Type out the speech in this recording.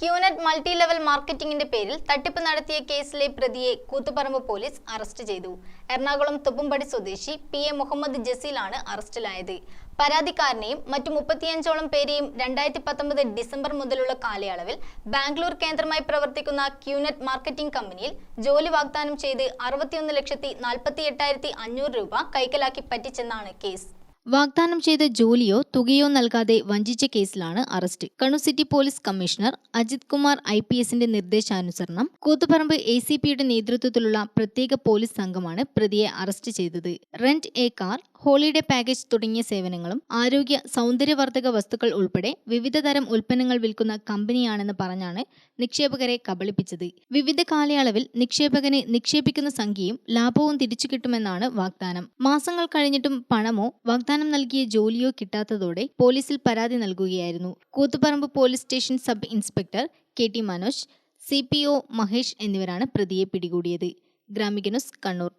QNet multi level മാർക്കറ്റിംഗിന്റെ പേരിൽ തട്ടിപ്പ് നടത്തിയ കേസിലെ പ്രതിയെ കൂത്തുപറമ്പ് പോലീസ് അറസ്റ്റ് ചെയ്തു. എറണാകുളം തുപ്പുംപടി സ്വദേശി പി എ മുഹമ്മദ് ജസീലാണ് അറസ്റ്റിലായത്. പരാതിക്കാരനെയും മറ്റു മുപ്പത്തിയഞ്ചോളം പേരെയും രണ്ടായിരത്തി പത്തൊമ്പത് ഡിസംബർ മുതലുള്ള കാലയളവിൽ ബാംഗ്ലൂർ കേന്ദ്രമായി പ്രവർത്തിക്കുന്ന ക്യൂനറ്റ് മാർക്കറ്റിംഗ് കമ്പനിയിൽ ജോലി വാഗ്ദാനം ചെയ്ത് അറുപത്തിയൊന്ന് ലക്ഷത്തി നാൽപ്പത്തി എട്ടായിരത്തി അഞ്ഞൂറ് രൂപ കൈക്കലാക്കി പറ്റിച്ചെന്നാണ് കേസ്. വാഗ്ദാനം ചെയ്ത ജോലിയോ തുകയോ നൽകാതെ വഞ്ചിച്ച കേസിലാണ് arrest. Kannur city police commissioner Ajith Kumar I P എസിന്റെ നിർദ്ദേശാനുസരണം കൂത്തുപറമ്പ് എ സി പിയുടെ നേതൃത്വത്തിലുള്ള പ്രത്യേക പോലീസ് സംഘമാണ് പ്രതിയെ അറസ്റ്റ് ചെയ്തത്. Rent a car holiday package തുടങ്ങിയ സേവനങ്ങളും ആരോഗ്യ സൗന്ദര്യവർദ്ധക വസ്തുക്കൾ ഉൾപ്പെടെ വിവിധ തരം ഉൽപ്പന്നങ്ങൾ വിൽക്കുന്ന കമ്പനിയാണെന്ന് പറഞ്ഞാണ് നിക്ഷേപകരെ കബളിപ്പിച്ചത്. വിവിധ കാലയളവിൽ നിക്ഷേപകനെ നിക്ഷേപിക്കുന്ന സംഖ്യയും ലാഭവും തിരിച്ചു കിട്ടുമെന്നാണ് വാഗ്ദാനം. മാസങ്ങൾ കഴിഞ്ഞിട്ടും പണമോ വാഗ്ദാനം നൽകിയ ജോലിയോ കിട്ടാത്തതോടെ പോലീസിൽ പരാതി നൽകുകയായിരുന്നു. Koothuparamba police station sub inspector K T Manoj C P O Mahesh എന്നിവരാണ് പ്രതിയെ പിടികൂടിയത്. ഗ്രാമിക ന്യൂസ് കണ്ണൂർ.